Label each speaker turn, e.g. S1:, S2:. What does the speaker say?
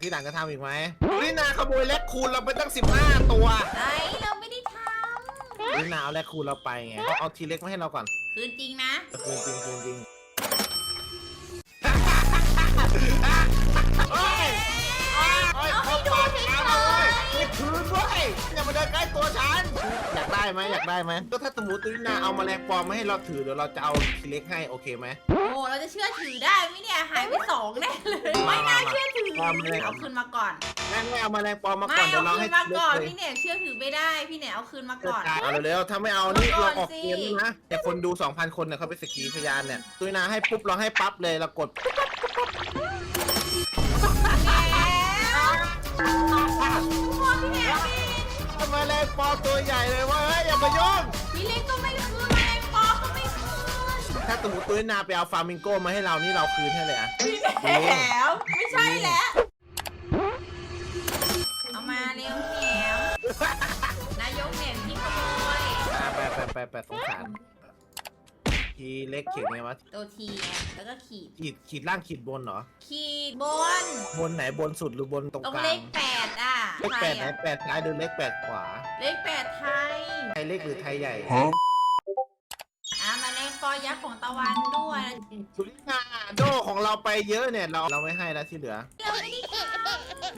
S1: ที่หลังจะทำอีกไหมนี่นาขโมยแลกคูณเราไปตั้ง 15 ตัว
S2: ไอ้เราไม่ได้ท
S1: นี่นาเอาแลกคูณเราไปไงเอาเอาทีเล็กมาให้เราก่อนำ
S2: คืนจริงนะ
S1: คืนจริงคืนจริงโอ้ยโอ้ย
S2: เอาให้ดูเฉยๆ
S1: เอาเลยนี่คืนด้วยอย่ามาเดินใกล้ตัวฉัน อยากได้ไหมอยากได้ไหมก็ถ้าสมมติตุนินาเอาแมลงปลอมมาให้เราถือเดี๋ยวเราจะเอาทีเล็กให้โอเคไหม
S2: โอ้เราจะเชื่อถือได้ไหมเนี่ย หายไปสองแน่เลย ไม่น่าเชื่อถือ
S1: มามามา
S2: เอาคืนมาก่อน
S1: งั้นไม่เอาแมลงปลอมมา
S2: ไม่
S1: ก่อนเดี๋
S2: เอา
S1: ยวเรา
S2: คื
S1: ให้
S2: นมา
S1: ทีเล็
S2: ก่อน
S1: เลย
S2: พี่เนี่ยเชื่อถือไม่ได้พี่เนี่ยเอาคืนมาก่อน
S1: เอาเร็วๆถ้าไม่เอานี่
S2: เอาก่
S1: เรา
S2: อน
S1: ออกเกม
S2: สิ
S1: นะแต่คนดู 2,000 คนเนี่ยเขาเป็นสกขีพยานเนี่ยตุยนาให้ปุ๊บเราให้ปั๊บเลยเรากด
S2: พ่อพี่เนี่ย
S1: ทำไมแรงปอตัวใหญ่เลยว่าเฮ้ยอย่ามายุ่ง สมมติตุยนาไปเอาฟามิงโก้มาให้เรานี่เราคืนให้เลยอะ
S2: แหมไม่ใช่แล้ว เอามาเร็วเหนียวนายกเนี่ยที่ขโมย
S1: อ่าแปะแปะแปะแปะสงสารทีเล็กเขียนไงวะ
S2: ตัวทีไงแล้วก็ขีด
S1: ขีดขีดล่างขีดบนเหรอ
S2: ขีดบน
S1: บนไหนบนสุดหรือบนตรง
S2: ตรง
S1: กลาง
S2: เลขแปดอะ
S1: เลขแปดไหน
S2: ไทยอะ
S1: แปดซ้ายหรือเลขแปดขวา
S2: เลขแปดไทย
S1: ไทยเล็กหรือไทยใหญ่
S2: อะมาแรงป อยักษ์ของตะวันด้วย
S1: สุรินาโดของเราไปเยอะเนี่ย เราเราไม่ให้แล้วที่เหลือ
S2: เราไม่ได้